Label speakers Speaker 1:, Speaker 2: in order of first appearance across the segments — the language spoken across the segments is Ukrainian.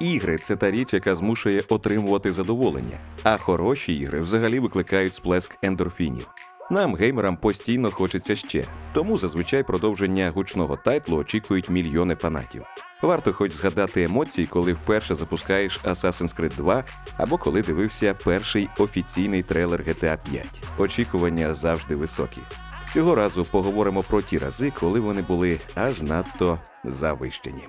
Speaker 1: Ігри це та річ, яка змушує отримувати задоволення, а хороші ігри взагалі викликають сплеск ендорфінів. Нам, геймерам, постійно хочеться ще, тому зазвичай продовження гучного тайтлу очікують мільйони фанатів. Варто хоч згадати емоції, коли вперше запускаєш Assassin's Creed 2 або коли дивився перший офіційний трейлер GTA 5. Очікування завжди високі. Цього разу поговоримо про ті рази, коли вони були аж надто завищені.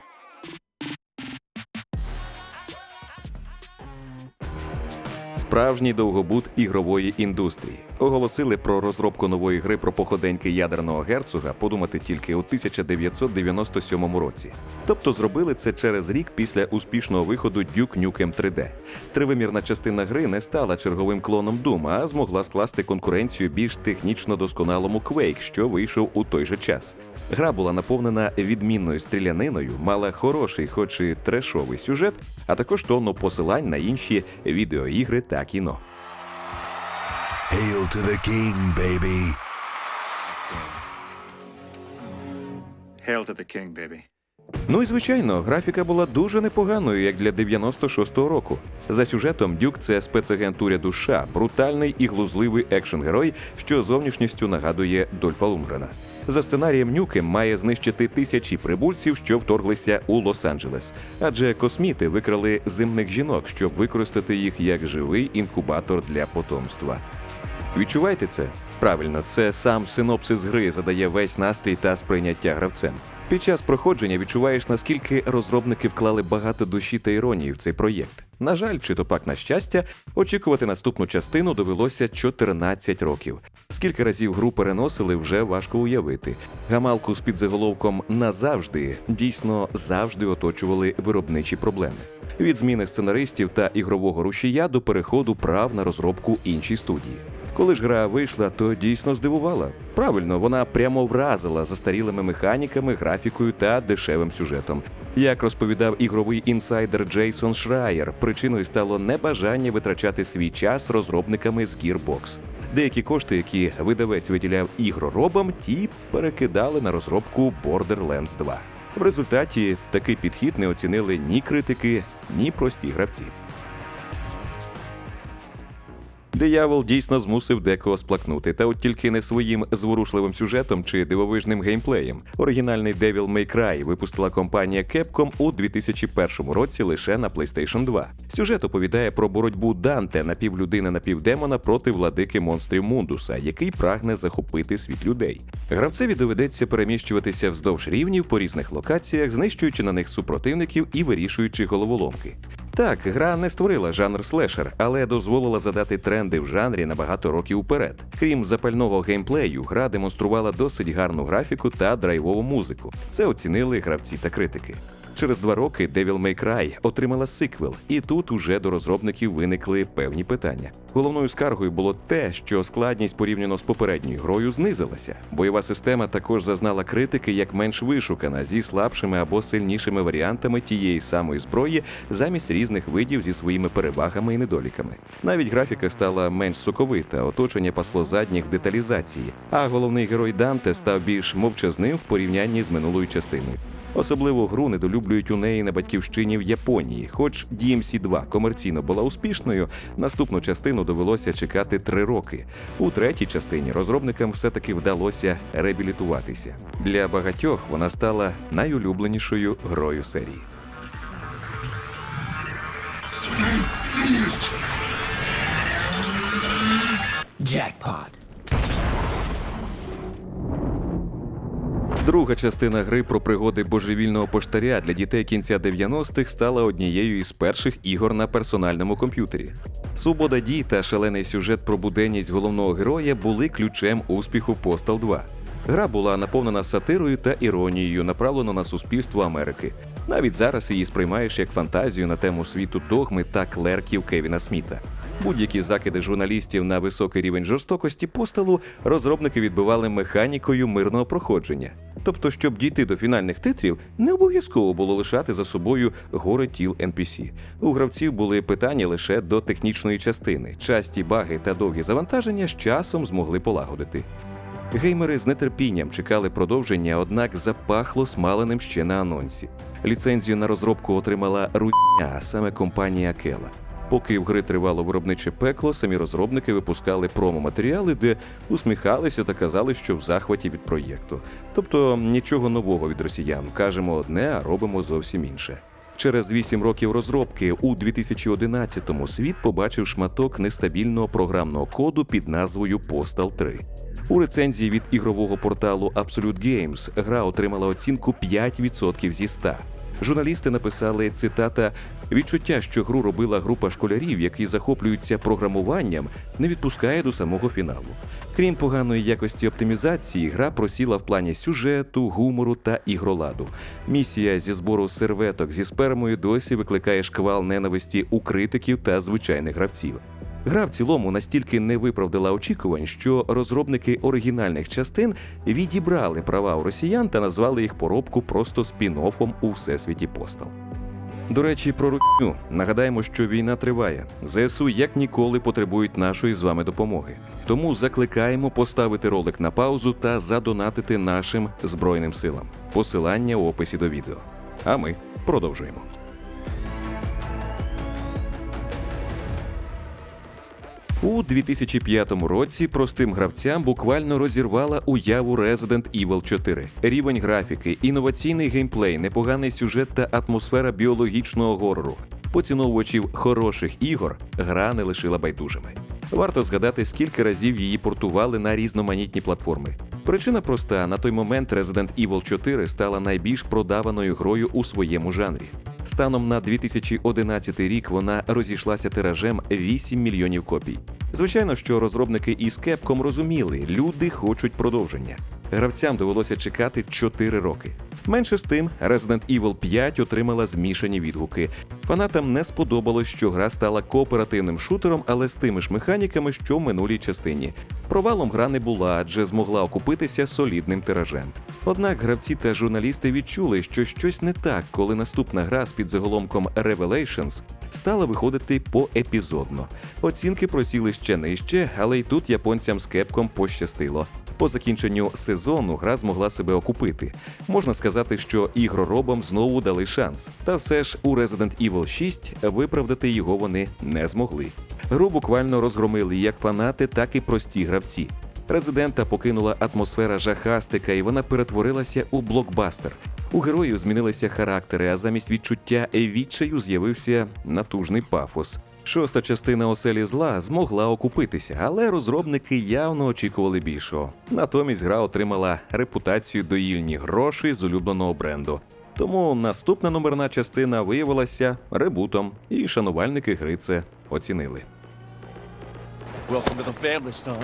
Speaker 1: Справжній довгобут ігрової індустрії оголосили про розробку нової гри про походеньки ядерного герцога подумати тільки у 1997 році. Тобто зробили це через рік після успішного виходу Duke Nukem 3D. Тривимірна частина гри не стала черговим клоном Doom, а змогла скласти конкуренцію більш технічно досконалому Quake, що вийшов у той же час. Гра була наповнена відмінною стріляниною, мала хороший, хоч і трешовий сюжет, а також тонну посилань на інші відеоігри та кіно.
Speaker 2: Hail to the king, baby.
Speaker 3: Hail to the king, baby.
Speaker 1: Ну і звичайно, графіка була дуже непоганою, як для 96-го року. За сюжетом Дюк це спецагент уряду США, брутальний і глузливий екшн-герой, що зовнішністю нагадує Дольфа Лунгрена. За сценарієм Нюкем має знищити тисячі прибульців, що вторглися у Лос-Анджелес, адже косміти викрали земних жінок, щоб використати їх як живий інкубатор для потомства. Відчуваєте це? Правильно, це сам синопсис гри задає весь настрій та сприйняття гравцем. Під час проходження відчуваєш, наскільки розробники вклали багато душі та іронії в цей проєкт. На жаль, чи то пак на щастя, очікувати наступну частину довелося 14 років. Скільки разів гру переносили, вже важко уявити. Гамалку з підзаголовком назавжди дійсно завжди оточували виробничі проблеми. Від зміни сценаристів та ігрового рушія до переходу прав на розробку іншій студії. Коли ж гра вийшла, то дійсно здивувала. Правильно, вона прямо вразила застарілими механіками, графікою та дешевим сюжетом. Як розповідав ігровий інсайдер Джейсон Шрайер, причиною стало небажання витрачати свій час розробниками з Gearbox. Деякі кошти, які видавець виділяв ігроробам, ті перекидали на розробку Borderlands 2. В результаті такий підхід не оцінили ні критики, ні прості гравці. Диявол дійсно змусив декого сплакнути, та от тільки не своїм зворушливим сюжетом чи дивовижним геймплеєм. Оригінальний Devil May Cry випустила компанія Capcom у 2001 році лише на PlayStation 2. Сюжет оповідає про боротьбу Данте напівлюдини напівдемона проти владики монстрів Мундуса, який прагне захопити світ людей. Гравцеві доведеться переміщуватися вздовж рівнів по різних локаціях, знищуючи на них супротивників і вирішуючи головоломки. Так, гра не створила жанр слешер, але дозволила задати тренди в жанрі на багато років вперед. Крім запального геймплею, гра демонструвала досить гарну графіку та драйвову музику. Це оцінили гравці та критики. Через два роки Devil May Cry отримала сиквел, і тут уже до розробників виникли певні питання. Головною скаргою було те, що складність порівняно з попередньою грою знизилася. Бойова система також зазнала критики як менш вишукана зі слабшими або сильнішими варіантами тієї самої зброї замість різних видів зі своїми перевагами і недоліками. Навіть графіка стала менш соковита, оточення пасло задніх деталізації, а головний герой Данте став більш мовчазним в порівнянні з минулою частиною. Особливо гру недолюблюють у неї на батьківщині в Японії. Хоч DMC 2 комерційно була успішною, наступну частину довелося чекати три роки. У третій частині розробникам все-таки вдалося реабілітуватися. Для багатьох вона стала найулюбленішою грою серії.
Speaker 4: Jackpot.
Speaker 1: Друга частина гри про пригоди божевільного поштаря для дітей кінця 90-х стала однією із перших ігор на персональному комп'ютері. Свобода дій та шалений сюжет про буденність головного героя були ключем успіху Postal 2. Гра була наповнена сатирою та іронією, направлена на суспільство Америки. Навіть зараз її сприймаєш як фантазію на тему світу догми та клерків Кевіна Сміта. Будь-які закиди журналістів на високий рівень жорстокості постелу розробники відбивали механікою мирного проходження. Тобто, щоб дійти до фінальних титрів, не обов'язково було лишати за собою гори тіл NPC. У гравців були питання лише до технічної частини. Часті баги та довгі завантаження з часом змогли полагодити. Геймери з нетерпінням чекали продовження, однак запахло смаленим ще на анонсі. Ліцензію на розробку отримала Русня, а саме компанія Акела. Поки в гри тривало виробниче пекло, самі розробники випускали промо-матеріали, де усміхалися та казали, що в захваті від проєкту. Тобто нічого нового від росіян. Кажемо одне, а робимо зовсім інше. Через 8 років розробки у 2011-му світ побачив шматок нестабільного програмного коду під назвою Postal 3. У рецензії від ігрового порталу Absolute Games гра отримала оцінку 5% зі 100. Журналісти написали цитата: відчуття, що гру робила група школярів, які захоплюються програмуванням, не відпускає до самого фіналу. Крім поганої якості оптимізації, гра просіла в плані сюжету, гумору та ігроладу. Місія зі збору серветок зі спермою досі викликає шквал ненависті у критиків та звичайних гравців. Гра в цілому настільки не виправдала очікувань, що розробники оригінальних частин відібрали права у росіян та назвали їх поробку просто спін-оффом у всесвіті Постал. До речі, про рутню нагадаємо, що війна триває. ЗСУ як ніколи потребують нашої з вами допомоги. Тому закликаємо поставити ролик на паузу та задонатити нашим збройним силам. Посилання у описі до відео. А ми продовжуємо. У 2005 році простим гравцям буквально розірвала уяву Resident Evil 4. Рівень графіки, інноваційний геймплей, непоганий сюжет та атмосфера біологічного горору. Поціновувачів хороших ігор гра не лишила байдужими. Варто згадати, скільки разів її портували на різноманітні платформи. Причина проста: на той момент Resident Evil 4 стала найбільш продаваною грою у своєму жанрі. Станом на 2011 рік вона розійшлася тиражем 8 мільйонів копій. Звичайно, що розробники із Capcom розуміли, люди хочуть продовження. Гравцям довелося чекати 4 роки. Менше з тим, Resident Evil 5 отримала змішані відгуки. Фанатам не сподобалось, що гра стала кооперативним шутером, але з тими ж механіками, що в минулій частині. Провалом гра не була, адже змогла окупитися солідним тиражем. Однак гравці та журналісти відчули, що щось не так, коли наступна гра з під заголомком Revelations стала виходити поепізодно. Оцінки просіли ще нижче, але й тут японцям з кепком пощастило. По закінченню сезону гра змогла себе окупити. Можна сказати, що ігроробам знову дали шанс. Та все ж у Resident Evil 6 виправдати його вони не змогли. Гру буквально розгромили як фанати, так і прості гравці. Резидента покинула атмосфера жахастика, і вона перетворилася у блокбастер. У героїв змінилися характери, а замість відчуття відчаю з'явився натужний пафос. Шоста частина оселі зла змогла окупитися, але розробники явно очікували більшого. Натомість гра отримала репутацію доїльні гроші з улюбленого бренду. Тому наступна номерна частина виявилася ребутом, і шанувальники гри це оцінили.
Speaker 5: Welcome to the family, son.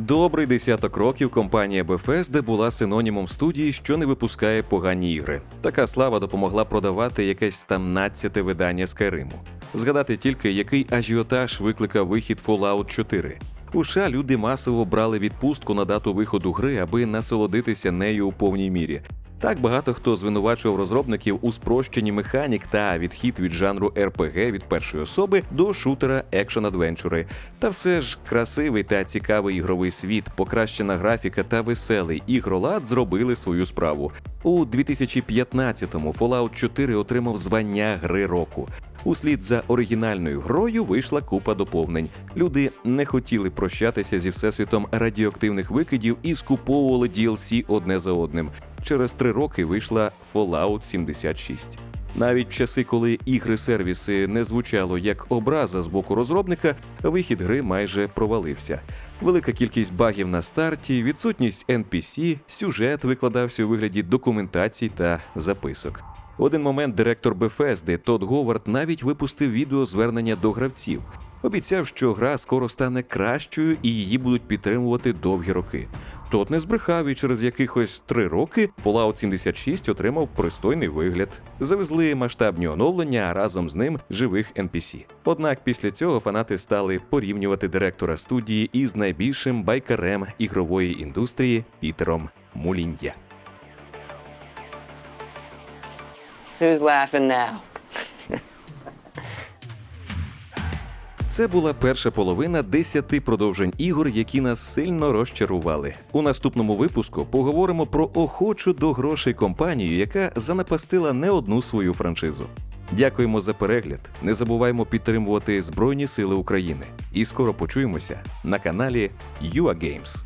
Speaker 1: Добрий десяток років компанія Bethesda була синонімом студії, що не випускає погані ігри. Така слава допомогла продавати якесь там надцяте видання Skyrim. Згадати тільки, який ажіотаж викликав вихід Fallout 4. У США люди масово брали відпустку на дату виходу гри, аби насолодитися нею у повній мірі. Так багато хто звинувачував розробників у спрощенні механік та відхід від жанру RPG від першої особи до шутера екшн адвенчури. Та все ж красивий та цікавий ігровий світ, покращена графіка та веселий ігролад зробили свою справу. У 2015-му Fallout 4 отримав звання гри року. Услід за оригінальною грою вийшла купа доповнень. Люди не хотіли прощатися зі всесвітом радіоактивних викидів і скуповували DLC одне за одним. Через три роки вийшла Fallout 76. Навіть в часи, коли ігри-сервіси не звучало як образа з боку розробника, вихід гри майже провалився. Велика кількість багів на старті, відсутність NPC, сюжет викладався у вигляді документацій та записок. В один момент директор Bethesda Тодд Говард навіть випустив відео звернення до гравців. Обіцяв, що гра скоро стане кращою і її будуть підтримувати довгі роки. Тот не збрехав і через якихось три роки Fallout 76 отримав пристойний вигляд. Завезли масштабні оновлення, а разом з ним живих NPC. Однак після цього фанати стали порівнювати директора студії із найбільшим байкарем ігрової індустрії Пітером Мулін'є.
Speaker 6: Who's laughing now?
Speaker 1: Це була перша половина десяти продовжень ігор, які нас сильно розчарували. У наступному випуску поговоримо про охочу до грошей компанію, яка занапастила не одну свою франшизу. Дякуємо за перегляд. Не забуваймо підтримувати Збройні Сили України. І скоро почуємося на каналі UA Games.